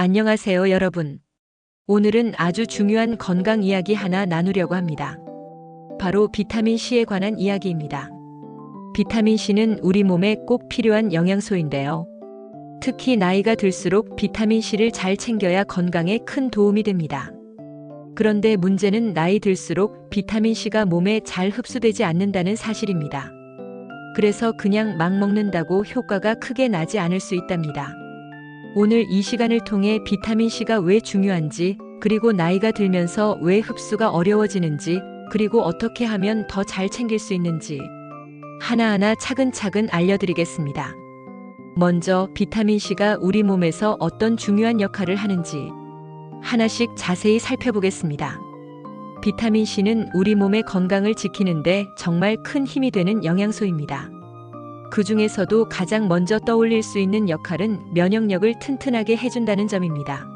안녕하세요, 여러분. 오늘은 아주 중요한 건강 이야기 하나 나누려고 합니다. 바로 비타민 C에 관한 이야기입니다. 비타민 C는 우리 몸에 꼭 필요한 영양소인데요. 특히 나이가 들수록 비타민 C를 잘 챙겨야 건강에 큰 도움이 됩니다. 그런데 문제는 나이 들수록 비타민 C가 몸에 잘 흡수되지 않는다는 사실입니다. 그래서 그냥 막 먹는다고 효과가 크게 나지 않을 수 있답니다. 오늘 이 시간을 통해 비타민 C가 왜 중요한지, 그리고 나이가 들면서 왜 흡수가 어려워지는지, 그리고 어떻게 하면 더 잘 챙길 수 있는지 하나하나 차근차근 알려드리겠습니다. 먼저 비타민 C가 우리 몸에서 어떤 중요한 역할을 하는지 하나씩 자세히 살펴보겠습니다. 비타민 C는 우리 몸의 건강을 지키는데 정말 큰 힘이 되는 영양소입니다. 그 중에서도 가장 먼저 떠올릴 수 있는 역할은 면역력을 튼튼하게 해준다는 점입니다.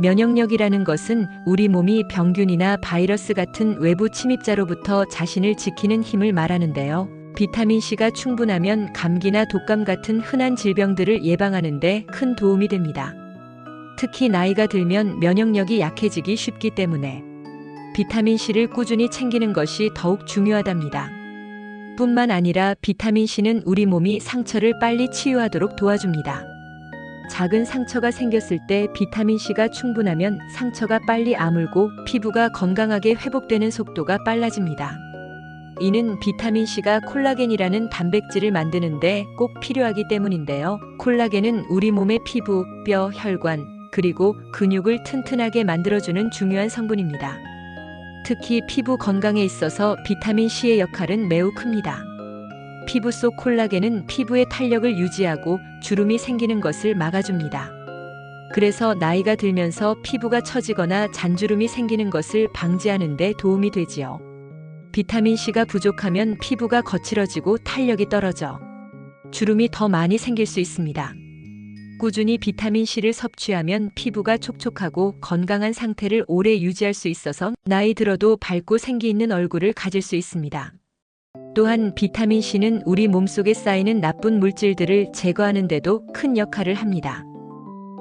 면역력이라는 것은 우리 몸이 병균이나 바이러스 같은 외부 침입자로부터 자신을 지키는 힘을 말하는데요. 비타민 C가 충분하면 감기나 독감 같은 흔한 질병들을 예방하는데 큰 도움이 됩니다. 특히 나이가 들면 면역력이 약해지기 쉽기 때문에 비타민 C를 꾸준히 챙기는 것이 더욱 중요하답니다. 뿐만 아니라 비타민 C는 우리 몸이 상처를 빨리 치유하도록 도와줍니다. 작은 상처가 생겼을 때 비타민 C가 충분하면 상처가 빨리 아물고 피부가 건강하게 회복되는 속도가 빨라집니다. 이는 비타민 C가 콜라겐이라는 단백질을 만드는데 꼭 필요하기 때문인데요. 콜라겐은 우리 몸의 피부, 뼈, 혈관, 그리고 근육을 튼튼하게 만들어주는 중요한 성분입니다. 특히 피부 건강에 있어서 비타민 C의 역할은 매우 큽니다. 피부 속 콜라겐은 피부의 탄력을 유지하고 주름이 생기는 것을 막아줍니다. 그래서 나이가 들면서 피부가 처지거나 잔주름이 생기는 것을 방지하는 데 도움이 되지요. 비타민 C가 부족하면 피부가 거칠어지고 탄력이 떨어져 주름이 더 많이 생길 수 있습니다. 꾸준히 비타민 C를 섭취하면 피부가 촉촉하고 건강한 상태를 오래 유지할 수 있어서 나이 들어도 밝고 생기 있는 얼굴을 가질 수 있습니다. 또한 비타민 C는 우리 몸속에 쌓이는 나쁜 물질들을 제거하는 데도 큰 역할을 합니다.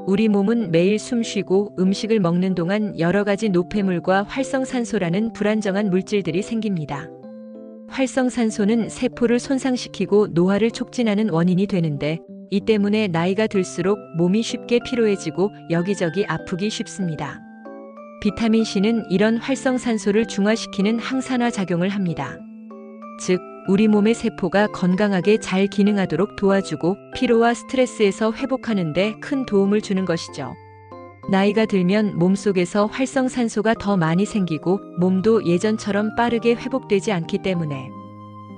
우리 몸은 매일 숨 쉬고 음식을 먹는 동안 여러 가지 노폐물과 활성산소라는 불안정한 물질들이 생깁니다. 활성산소는 세포를 손상시키고 노화를 촉진하는 원인이 되는데 이 때문에 나이가 들수록 몸이 쉽게 피로해지고 여기저기 아프기 쉽습니다. 비타민 C는 이런 활성산소를 중화시키는 항산화 작용을 합니다. 즉, 우리 몸의 세포가 건강하게 잘 기능하도록 도와주고 피로와 스트레스에서 회복하는 데 큰 도움을 주는 것이죠. 나이가 들면 몸속에서 활성산소가 더 많이 생기고 몸도 예전처럼 빠르게 회복되지 않기 때문에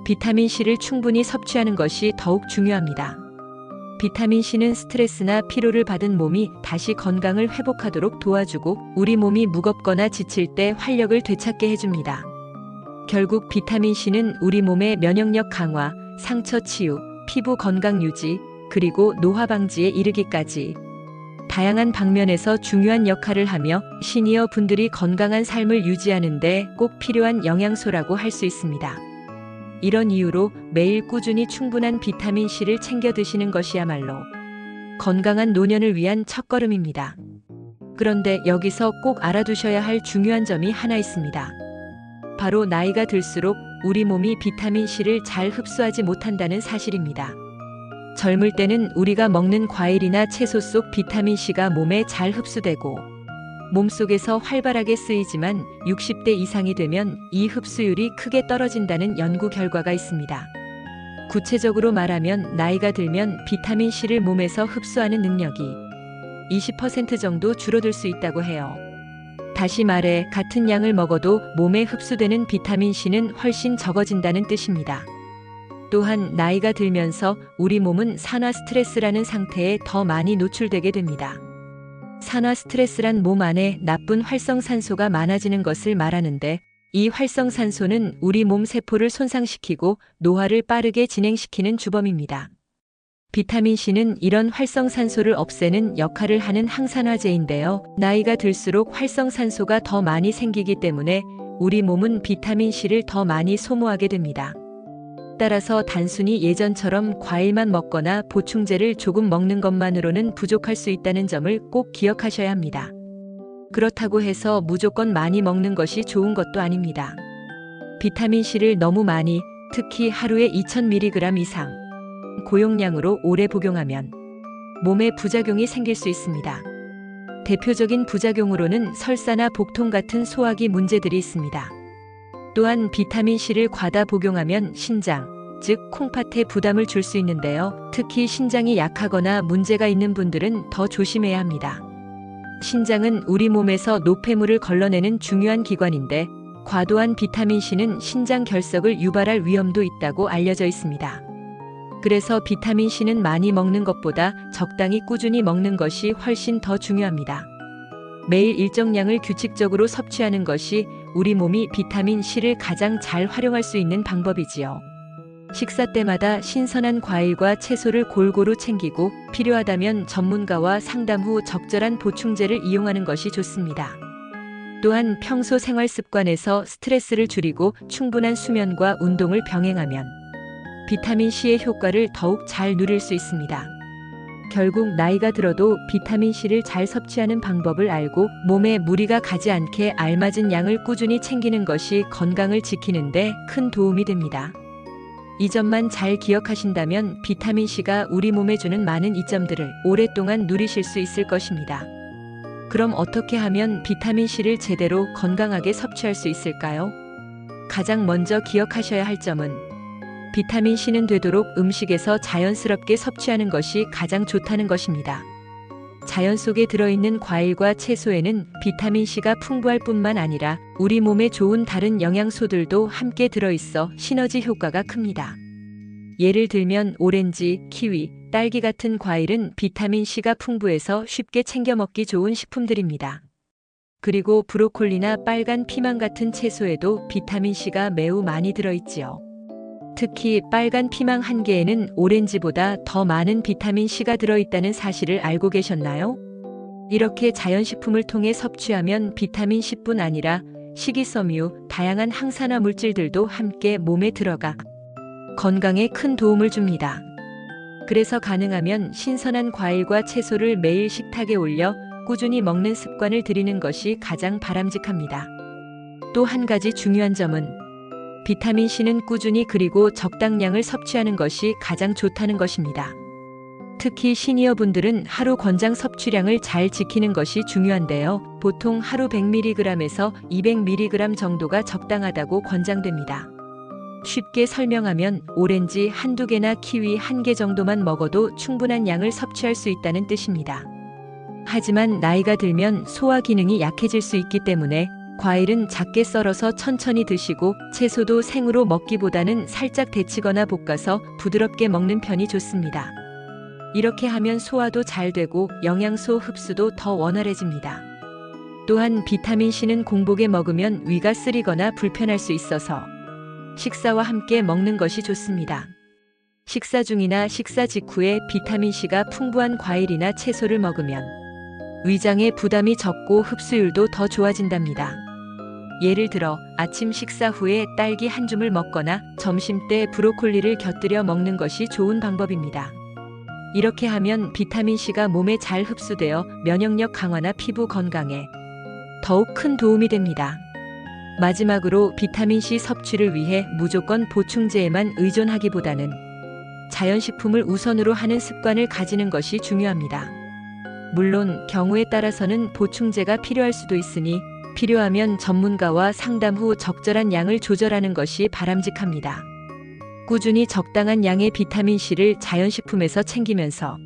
비타민 C를 충분히 섭취하는 것이 더욱 중요합니다. 비타민 C는 스트레스나 피로를 받은 몸이 다시 건강을 회복하도록 도와주고 우리 몸이 무겁거나 지칠 때 활력을 되찾게 해줍니다. 결국 비타민 C는 우리 몸의 면역력 강화, 상처 치유, 피부 건강 유지, 그리고 노화 방지에 이르기까지 다양한 방면에서 중요한 역할을 하며 시니어 분들이 건강한 삶을 유지하는데 꼭 필요한 영양소라고 할 수 있습니다. 이런 이유로 매일 꾸준히 충분한 비타민 C를 챙겨 드시는 것이야말로 건강한 노년을 위한 첫걸음입니다. 그런데 여기서 꼭 알아두셔야 할 중요한 점이 하나 있습니다. 바로 나이가 들수록 우리 몸이 비타민 C를 잘 흡수하지 못한다는 사실입니다. 젊을 때는 우리가 먹는 과일이나 채소 속 비타민 C가 몸에 잘 흡수되고 몸속에서 활발하게 쓰이지만 60대 이상이 되면 이 흡수율이 크게 떨어진다는 연구 결과가 있습니다. 구체적으로 말하면 나이가 들면 비타민 C를 몸에서 흡수하는 능력이 20% 정도 줄어들 수 있다고 해요. 다시 말해 같은 양을 먹어도 몸에 흡수되는 비타민 C는 훨씬 적어진다는 뜻입니다. 또한 나이가 들면서 우리 몸은 산화 스트레스라는 상태에 더 많이 노출되게 됩니다. 산화 스트레스란 몸 안에 나쁜 활성산소가 많아지는 것을 말하는데 이 활성산소는 우리 몸 세포를 손상시키고 노화를 빠르게 진행시키는 주범입니다. 비타민 C는 이런 활성산소를 없애는 역할을 하는 항산화제인데요. 나이가 들수록 활성산소가 더 많이 생기기 때문에 우리 몸은 비타민 C를 더 많이 소모하게 됩니다. 따라서 단순히 예전처럼 과일만 먹거나 보충제를 조금 먹는 것만으로는 부족할 수 있다는 점을 꼭 기억하셔야 합니다. 그렇다고 해서 무조건 많이 먹는 것이 좋은 것도 아닙니다. 비타민 C를 너무 많이, 특히 하루에 2000mg 이상 고용량으로 오래 복용하면 몸에 부작용이 생길 수 있습니다. 대표적인 부작용으로는 설사나 복통 같은 소화기 문제들이 있습니다. 또한 비타민 C를 과다 복용하면 신장, 즉 콩팥에 부담을 줄 수 있는데요. 특히 신장이 약하거나 문제가 있는 분들은 더 조심해야 합니다. 신장은 우리 몸에서 노폐물을 걸러내는 중요한 기관인데 과도한 비타민 C는 신장 결석을 유발할 위험도 있다고 알려져 있습니다. 그래서 비타민 C는 많이 먹는 것보다 적당히 꾸준히 먹는 것이 훨씬 더 중요합니다. 매일 일정량을 규칙적으로 섭취하는 것이 우리 몸이 비타민 C를 가장 잘 활용할 수 있는 방법이지요. 식사 때마다 신선한 과일과 채소를 골고루 챙기고 필요하다면 전문가와 상담 후 적절한 보충제를 이용하는 것이 좋습니다. 또한 평소 생활 습관에서 스트레스를 줄이고 충분한 수면과 운동을 병행하면 비타민 C의 효과를 더욱 잘 누릴 수 있습니다. 결국 나이가 들어도 비타민 C를 잘 섭취하는 방법을 알고 몸에 무리가 가지 않게 알맞은 양을 꾸준히 챙기는 것이 건강을 지키는데 큰 도움이 됩니다. 이 점만 잘 기억하신다면 비타민 C가 우리 몸에 주는 많은 이점들을 오랫동안 누리실 수 있을 것입니다. 그럼 어떻게 하면 비타민 C를 제대로 건강하게 섭취할 수 있을까요? 가장 먼저 기억하셔야 할 점은 비타민 C는 되도록 음식에서 자연스럽게 섭취하는 것이 가장 좋다는 것입니다. 자연 속에 들어있는 과일과 채소에는 비타민 C가 풍부할 뿐만 아니라 우리 몸에 좋은 다른 영양소들도 함께 들어있어 시너지 효과가 큽니다. 예를 들면 오렌지, 키위, 딸기 같은 과일은 비타민 C가 풍부해서 쉽게 챙겨 먹기 좋은 식품들입니다. 그리고 브로콜리나 빨간 피망 같은 채소에도 비타민 C가 매우 많이 들어있지요. 특히 빨간 피망 한 개에는 오렌지보다 더 많은 비타민 C가 들어있다는 사실을 알고 계셨나요? 이렇게 자연식품을 통해 섭취하면 비타민 C뿐 아니라 식이섬유, 다양한 항산화 물질들도 함께 몸에 들어가 건강에 큰 도움을 줍니다. 그래서 가능하면 신선한 과일과 채소를 매일 식탁에 올려 꾸준히 먹는 습관을 들이는 것이 가장 바람직합니다. 또 한 가지 중요한 점은 비타민 C는 꾸준히 그리고 적당량을 섭취하는 것이 가장 좋다는 것입니다. 특히 시니어 분들은 하루 권장 섭취량을 잘 지키는 것이 중요한데요. 보통 하루 100mg에서 200mg 정도가 적당하다고 권장됩니다. 쉽게 설명하면 오렌지 한두 개나 키위 한 개 정도만 먹어도 충분한 양을 섭취할 수 있다는 뜻입니다. 하지만 나이가 들면 소화 기능이 약해질 수 있기 때문에 과일은 작게 썰어서 천천히 드시고 채소도 생으로 먹기보다는 살짝 데치거나 볶아서 부드럽게 먹는 편이 좋습니다. 이렇게 하면 소화도 잘 되고 영양소 흡수도 더 원활해집니다. 또한 비타민 C는 공복에 먹으면 위가 쓰리거나 불편할 수 있어서 식사와 함께 먹는 것이 좋습니다. 식사 중이나 식사 직후에 비타민 C가 풍부한 과일이나 채소를 먹으면 위장에 부담이 적고 흡수율도 더 좋아진답니다. 예를 들어 아침 식사 후에 딸기 한 줌을 먹거나 점심 때 브로콜리를 곁들여 먹는 것이 좋은 방법입니다. 이렇게 하면 비타민 C가 몸에 잘 흡수되어 면역력 강화나 피부 건강에 더욱 큰 도움이 됩니다. 마지막으로 비타민 C 섭취를 위해 무조건 보충제에만 의존하기보다는 자연식품을 우선으로 하는 습관을 가지는 것이 중요합니다. 물론 경우에 따라서는 보충제가 필요할 수도 있으니 필요하면 전문가와 상담 후 적절한 양을 조절하는 것이 바람직합니다. 꾸준히 적당한 양의 비타민 C를 자연식품에서 챙기면서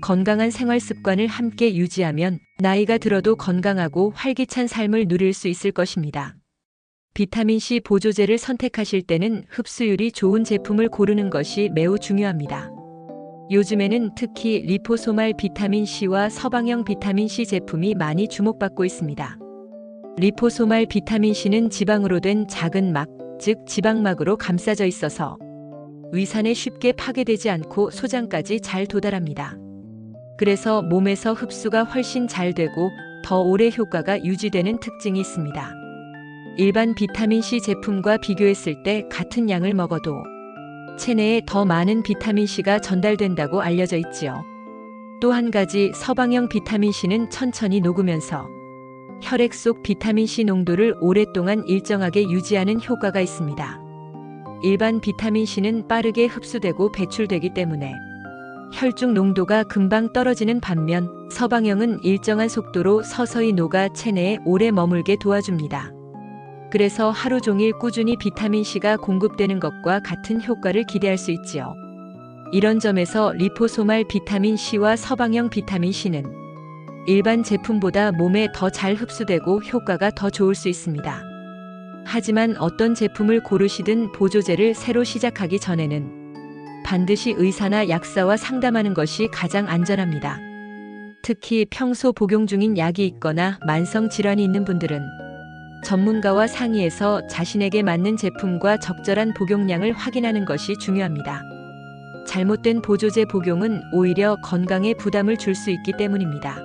건강한 생활 습관을 함께 유지하면 나이가 들어도 건강하고 활기찬 삶을 누릴 수 있을 것입니다. 비타민 C 보조제를 선택하실 때는 흡수율이 좋은 제품을 고르는 것이 매우 중요합니다. 요즘에는 특히 리포소말 비타민 C와 서방형 비타민 C 제품이 많이 주목받고 있습니다. 리포소말 비타민 C는 지방으로 된 작은 막, 즉 지방막으로 감싸져 있어서 위산에 쉽게 파괴되지 않고 소장까지 잘 도달합니다. 그래서 몸에서 흡수가 훨씬 잘 되고 더 오래 효과가 유지되는 특징이 있습니다. 일반 비타민 C 제품과 비교했을 때 같은 양을 먹어도 체내에 더 많은 비타민 C가 전달된다고 알려져 있지요. 또 한 가지 서방형 비타민 C는 천천히 녹으면서 혈액 속 비타민 C 농도를 오랫동안 일정하게 유지하는 효과가 있습니다. 일반 비타민 C는 빠르게 흡수되고 배출되기 때문에 혈중 농도가 금방 떨어지는 반면 서방형은 일정한 속도로 서서히 녹아 체내에 오래 머물게 도와줍니다. 그래서 하루 종일 꾸준히 비타민 C가 공급되는 것과 같은 효과를 기대할 수 있지요. 이런 점에서 리포소말 비타민 C와 서방형 비타민 C는 일반 제품보다 몸에 더 잘 흡수되고 효과가 더 좋을 수 있습니다. 하지만 어떤 제품을 고르시든 보조제를 새로 시작하기 전에는 반드시 의사나 약사와 상담하는 것이 가장 안전합니다. 특히 평소 복용 중인 약이 있거나 만성 질환이 있는 분들은 전문가와 상의해서 자신에게 맞는 제품과 적절한 복용량을 확인하는 것이 중요합니다. 잘못된 보조제 복용은 오히려 건강에 부담을 줄 수 있기 때문입니다.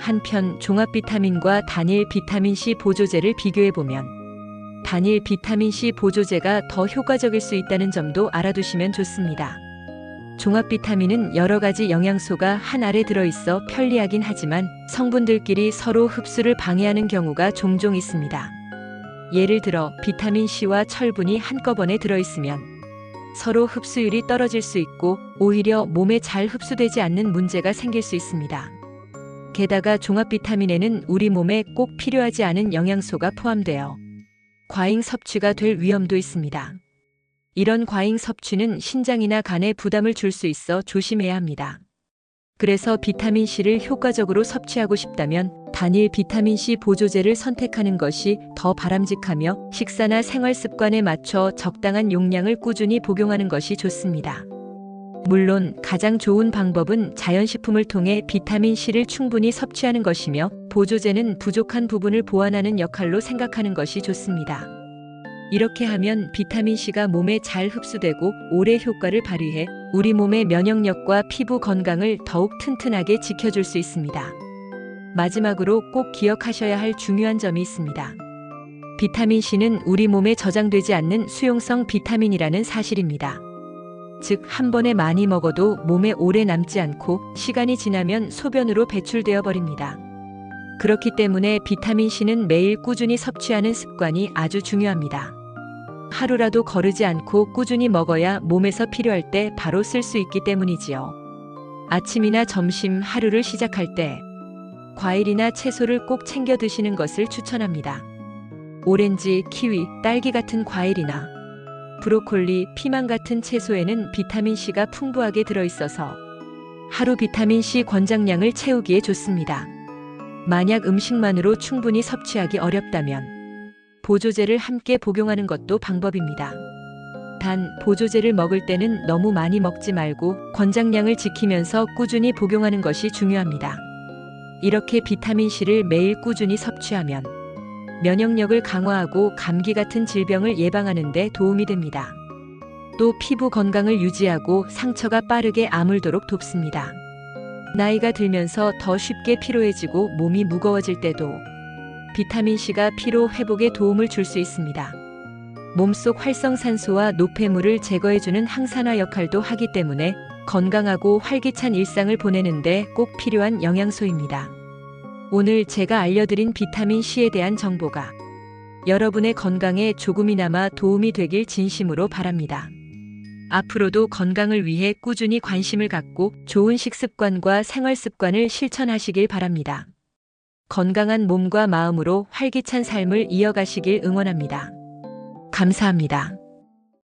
한편 종합 비타민과 단일 비타민 C 보조제를 비교해 보면 단일 비타민 C 보조제가 더 효과적일 수 있다는 점도 알아두시면 좋습니다. 종합 비타민은 여러 가지 영양소가 한 알에 들어있어 편리하긴 하지만 성분들끼리 서로 흡수를 방해하는 경우가 종종 있습니다. 예를 들어 비타민 C와 철분이 한꺼번에 들어있으면 서로 흡수율이 떨어질 수 있고 오히려 몸에 잘 흡수되지 않는 문제가 생길 수 있습니다. 게다가 종합 비타민에는 우리 몸에 꼭 필요하지 않은 영양소가 포함되어 과잉 섭취가 될 위험도 있습니다. 이런 과잉 섭취는 신장이나 간에 부담을 줄 수 있어 조심해야 합니다. 그래서 비타민 C를 효과적으로 섭취하고 싶다면 단일 비타민 C 보조제를 선택하는 것이 더 바람직하며 식사나 생활 습관에 맞춰 적당한 용량을 꾸준히 복용하는 것이 좋습니다. 물론 가장 좋은 방법은 자연식품을 통해 비타민 C를 충분히 섭취하는 것이며 보조제는 부족한 부분을 보완하는 역할로 생각하는 것이 좋습니다. 이렇게 하면 비타민 C가 몸에 잘 흡수되고 오래 효과를 발휘해 우리 몸의 면역력과 피부 건강을 더욱 튼튼하게 지켜줄 수 있습니다. 마지막으로 꼭 기억하셔야 할 중요한 점이 있습니다. 비타민 C는 우리 몸에 저장되지 않는 수용성 비타민이라는 사실입니다. 즉, 한 번에 많이 먹어도 몸에 오래 남지 않고 시간이 지나면 소변으로 배출되어 버립니다. 그렇기 때문에 비타민 C는 매일 꾸준히 섭취하는 습관이 아주 중요합니다. 하루라도 거르지 않고 꾸준히 먹어야 몸에서 필요할 때 바로 쓸 수 있기 때문이지요. 아침이나 점심 하루를 시작할 때 과일이나 채소를 꼭 챙겨 드시는 것을 추천합니다. 오렌지, 키위, 딸기 같은 과일이나 브로콜리, 피망 같은 채소에는 비타민C가 풍부하게 들어있어서 하루 비타민C 권장량을 채우기에 좋습니다. 만약 음식만으로 충분히 섭취하기 어렵다면 보조제를 함께 복용하는 것도 방법입니다. 단, 보조제를 먹을 때는 너무 많이 먹지 말고 권장량을 지키면서 꾸준히 복용하는 것이 중요합니다. 이렇게 비타민C를 매일 꾸준히 섭취하면 면역력을 강화하고 감기 같은 질병을 예방하는 데 도움이 됩니다. 또 피부 건강을 유지하고 상처가 빠르게 아물도록 돕습니다. 나이가 들면서 더 쉽게 피로해지고 몸이 무거워질 때도 비타민C가 피로 회복에 도움을 줄 수 있습니다. 몸속 활성산소와 노폐물을 제거해주는 항산화 역할도 하기 때문에 건강하고 활기찬 일상을 보내는데 꼭 필요한 영양소입니다. 오늘 제가 알려드린 비타민 C에 대한 정보가 여러분의 건강에 조금이나마 도움이 되길 진심으로 바랍니다. 앞으로도 건강을 위해 꾸준히 관심을 갖고 좋은 식습관과 생활 습관을 실천하시길 바랍니다. 건강한 몸과 마음으로 활기찬 삶을 이어가시길 응원합니다. 감사합니다.